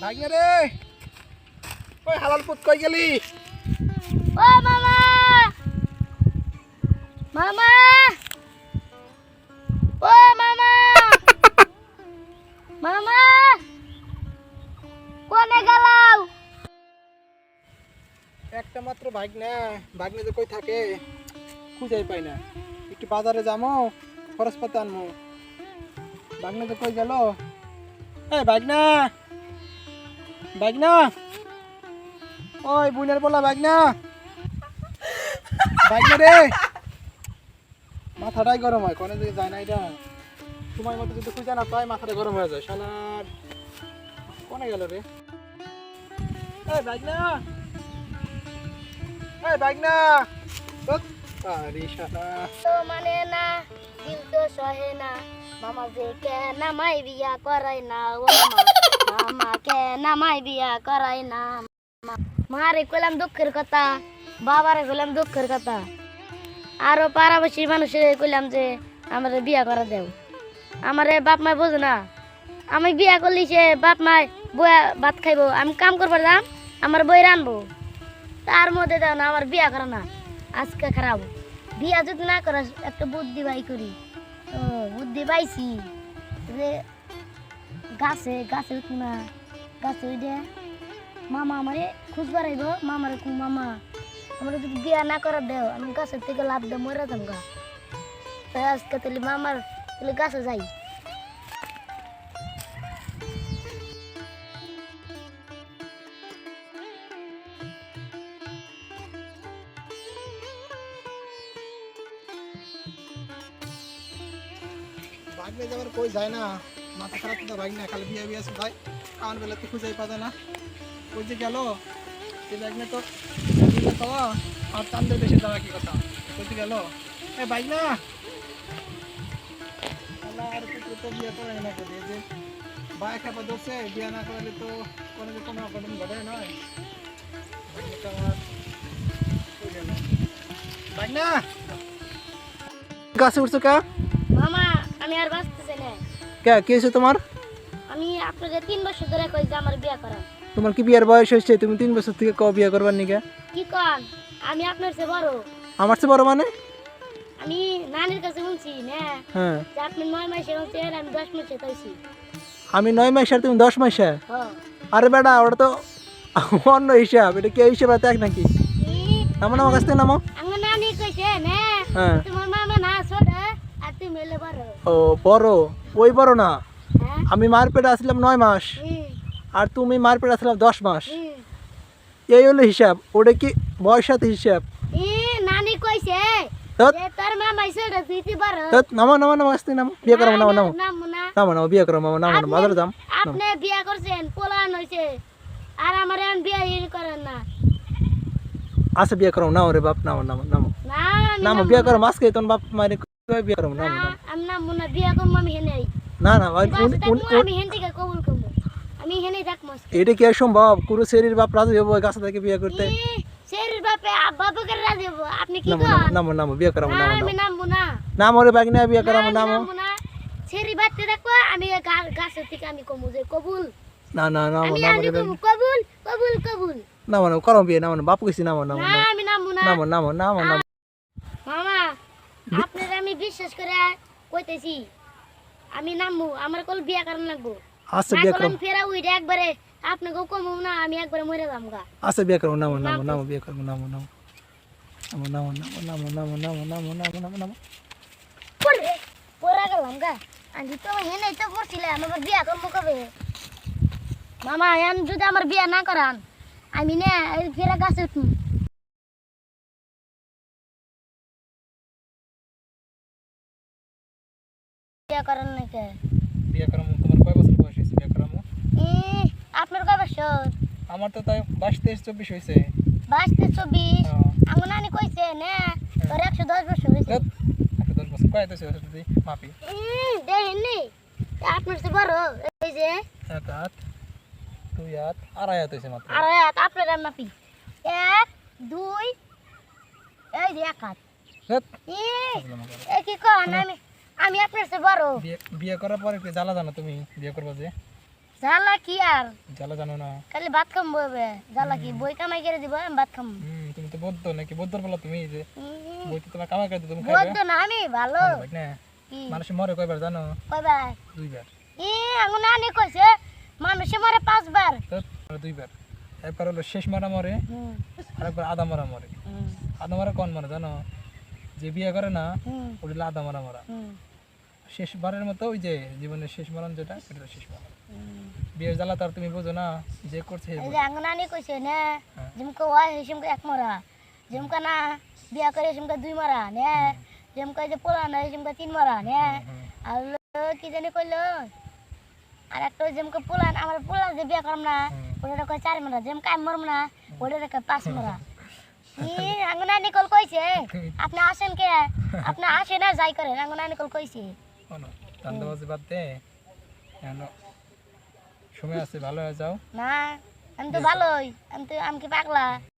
ভাগ্নে রে। ওই হালাল পুত কই গেলি? ও মামা। মামা। ও মামা। মামা। কোনে গেলাও? একটা মাত্র ভাগ্নে। ভাগ্নে যে কই থাকে খুঁজাই পাই না। একটু বাজারে যামো খরচ পাতি আনমো। ভাগ্নে যে কই গেল? এই ভাগ্না! ভাগ্না! ওই বুনের বলা ভাগ্না! ভাগ্না রে! মাথাটাই গরম হয়, কোনে দিকে যায় না এটা? সময় মতো যদি খুঁজে না পাই মাথাটা গরম হয়ে যায় শালার কোনে গেল রে? এই ভাগ্না! এই শালা! মানে না, দিল তো সহে না। মামা যে কে নামাই বিয়া করাই না ও মামা মামা কে নামাই বিয়া করাই না মারে কইলাম দুঃখের কথা বাবারে কইলাম দুঃখের কথা আরও পাড়াবাসী মানুষের কইলাম যে আমারে বিয়া করা দেও আমারে বাপ মাই বোঝে না আমি বিয়া করলি সে বাপ মাই বয়া ভাত খাইবো আমি কাম করবার যাম আমার বই রানবো তার মধ্যে দাও না আমার বিয়া করা না আজকে খারাপ বিয়া যদি না করাস একটা বুদ্ধি বাই করি বুদ্ধি পাইছি। গাছে গাছে উঠবো না গাছে উঠে মামা আমারে খুঁজ বাড়াইব, মামারে কু মামা, আমার যদি বিয়া না করার দেও, আমি গাছের থেকে লাভ দিয়ে মরে যাব গা আজকে তাহলে মামার তাহলে গাছে যাই। ভাগ্নে যাবার কই যায় না? মাথা খারাপ তো ভাগ্নে, খালি বিয়া বিয়া ভাই কারণ বেলা তো খুঁজেই পাবে না। ওই যে গেল? সে ভাগ্নে তো খাওয়া আর চান্দের দেশে যাওয়া কি কথা? কই যে গেল? এ ভাগ্না! আল্লাহ, আর পুত্র তো বিয়ে করে না করে যে? ভাই খাবার ধরছে, বিয়ে না করলে তো কোনো কোনো অঘটন ঘটে নয় গাছে উঠছো কা? আমি আর বাঁচতেছি না। কে কি হয়েছে তোমার? আমি আপনাকে তিন বছর ধরে কই যে আমার বিয়া করা তোমার কি বিয়ের বয়স হয়েছে? তুমি তিন বছর থেকে ক বিয়ে করবার নিকে? কি কন? আমি আপনার চেয়ে বড়। আমার চেয়ে বড় মানে? আমি নানির কাছে শুনছি না হ্যাঁ। যে আপনি নয় মাসে হচ্ছেন আমি দশ মাসে তৈছি আমি নয় মাস আর তুমি দশ মাসে? আরে বেটা ওটা তো অন্য হিসাব। এটা কি হিসাব এক নাকি? নামো নামো কাছ থেকে নামো। আমার নানি কইছে না হ্যাঁ তোমার মামা না ছোট আর তুমি হলে বড় ও বড়? ওই বড় না? হ্যাঁ। আমি মার পেটে আসলাম নয় মাস। আর তুমি মার পেটে আসলাম দশ মাস। এই হলো হিসাব। ওটা কি বয়স সাথে হিসাব? নানি কইছে নামো নামো নামো কাছ নামো। বিয়ে করো নামো নামো। নামো নামো বিয়ে করো নামো নামো। নামো। বাজারে আপনি বিয়া করছেন পোলান হইছে। আর আমার এখন বিয়া করেন না। আচ্ছা বিয়ে করো নাও রে বাপ নামো নামো নামো। না নামো বিয়ে করো মাস খেয়ে তোমার বাপ মারে বিয়া করব? না আমি না মনে বিয়া না না ভাই আমি হেন কবুল করব। আমি হেনে যাক মস্ত সম্ভব? কোন শরীর বাপ রাজি হবে গাছ করতে? শরীর বাপে বাপ করে রাজি হবে। আপনি কি করেন না না না বিয়া না আমি নাম। না। নাম ওরে বাগ না বিয়া করব নাম। শরীর বাপতে দেখো আমি গাছ থেকে আমি কমু যে কবুল। না না না না কবুল কবুল কবুল। না মানে করম বিয়ে না বাপ কইছি না মানে আমি নাম না না না না মামা বিশ্বাস করে কইতেছি আমি নামবো আমার কল বিয়া করার লাগবো। আচ্ছা বিয়ে করলে করো আমি ফেরা উইটা একবারে আপনাকে কমু না আমি একবারে মরে যাম গা। আচ্ছা বিয়ে করো নামো নামো নামো বিয়ে করো নামো নামো। নামো নামো নামো নামো নামো নামো নামো নামো নামো পরে পরে গেলাম গা। আমি তো হেনে তো পড়ছিলাম আমার বিয়া করব কবে? মামা এখন যদি আমার বিয়া না করান আমি না ফেরা গাছে উঠুন বিয়া করান নাকি? বিয়ে করো তোমার কয় বছর বয়স হয়েছে বিয়ে করো ই আপনার কয় বছর? আমার তো তাই বাইশ তেইশ চব্বিশ হয়েছে। বাইশ থেকে চব্বিশ? হ্যাঁ। আমার নানি কইছে না তোর একশো দশ বছর হয়েছে। ধ্যাৎ, দশ বছর কয় তো যদি মাপি? উম, দেখেননি আপনার তো বড় এই যে। এক হাত দুই হাত আড়াই হাত হয়েছে মাত্র। আর এক আপনার মাপি। এক দুই এই যে এক হাত কি কন আমি আমি আপনার চেয়ে বড়। বিয়ে করার পরে কি জ্বালা জানো তুমি বিয়ে করব যে। জ্বালা কি আর? জ্বালা জানো না। খালি ভাত খাম বইবে জ্বালা কি? বই কামাই করে দিব আমি ভাত খাম। হুম তুমি তো বদ্ধ নাকি? বদ্ধর বলা তুমি যে। বই তো তোমার কামাই করে দিতে তুমি খাইবে? বদ্ধ না আমি ভালো। না? মানুষ মরে কয়বার জানো? ভাই দুইবার। ই আঙ্গু নানি কইছে মানুষে মরে পাঁচবার। দুইবার। একবার হলো শেষ মারা মরে আর একবার আদা মারা মরে। আদা মারা কোন মরে জানো? যে বিয়ে করে না ওটা হলো আদা মারা। মরা শেষবারের মতো ওই যে জীবনের শেষ মরণ যেটা সেটা শেষ মরণ। বিয়ের জ্বালা তো আর তুমি বোঝো না যে করছে সে এই বোঝে। যে আঙ্গু নানি কইছে না হ্যাঁ। যেমকে ওয়াই হিসেমকে এক মরা। যেমকে না বিয়া করে হিসেমকে দুই মরা নে যেমকে যে পোলা না হিসেমকে তিন মরা নে। আর কি জানি কইলো? আর একটা ওই যেমকে পোলা আমার পোলা যে বিয়া করম না। ওটা কয় চার মরা যেমকে আমি মরম না ওটা কয় পাঁচ মরা। ই আঙ্গনা নিকল কইছে? আপনি আসেন কে? আপনি আসেন না যাই করেন আঙ্গনা নিকল কইছে। বাদ দে। সময় আছে ভালো হয়ে যাও। না আমি তো ভালোই আমি তো আমি কি পাগলা?